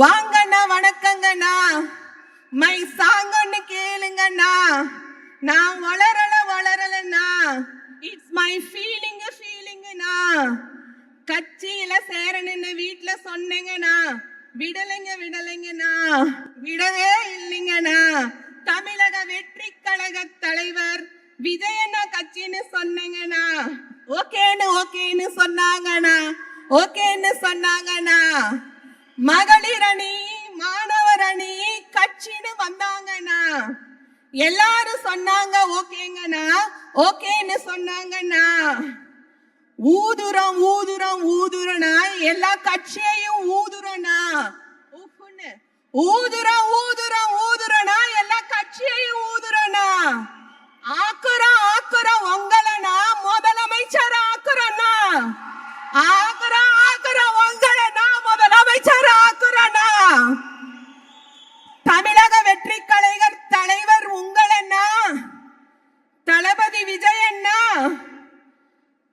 வாங்கண்ணா வணக்கங்கண்ணா. மை சாங்கன்னு கேளுங்கண்ணா. நான் வளரல வளரலண்ணா. இட்ஸ் மை ஃபீலிங் ஃபீலிங்ண்ணா கட்சியில சேரணுன்னு வீட்டுல சொன்னேங்கண்ணா. விடலைங்க விடலைங்கண்ணா. விடவே இல்லைங்கண்ணா. தமிழக வெற்றி கழக தலைவர் விஜயண்ணா கட்சின்னு சொன்னேங்கண்ணா. ஓகேன்னு ஓகேன்னு சொன்னாங்கண்ணா. ஓகேன்னு சொன்னாங்கண்ணா. மகளிர் அணி மாணவர் அணி கட்சின்னு வந்தாங்கண்ணா எல்லாரும் சொன்னாங்க ஓகேங்கண்ணா ஓகேன்னு சொன்னாங்கண்ணா ஊதுரம் ஊதுரம் ஊதுறோம்னா எல்லா கட்சியையும் ஊதுரனா ஊதுரம் ஊதுரம் ஊதுரனா ஊதுறோம்னா எல்லா கட்சியையும் ஊதுரனா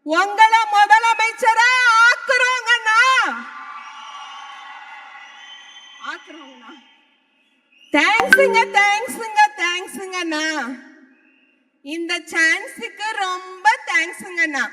உங்களை முதலமைச்சரா ஆக்குறோங்கண்ணா. ஆக்குறோங்கண்ணா. தேங்க்ஸுங்க தேங்க்ஸுங்க தேங்க்ஸுங்கண்ணா இந்த சான்ஸுக்கு ரொம்ப தேங்க்ஸுங்கண்ணா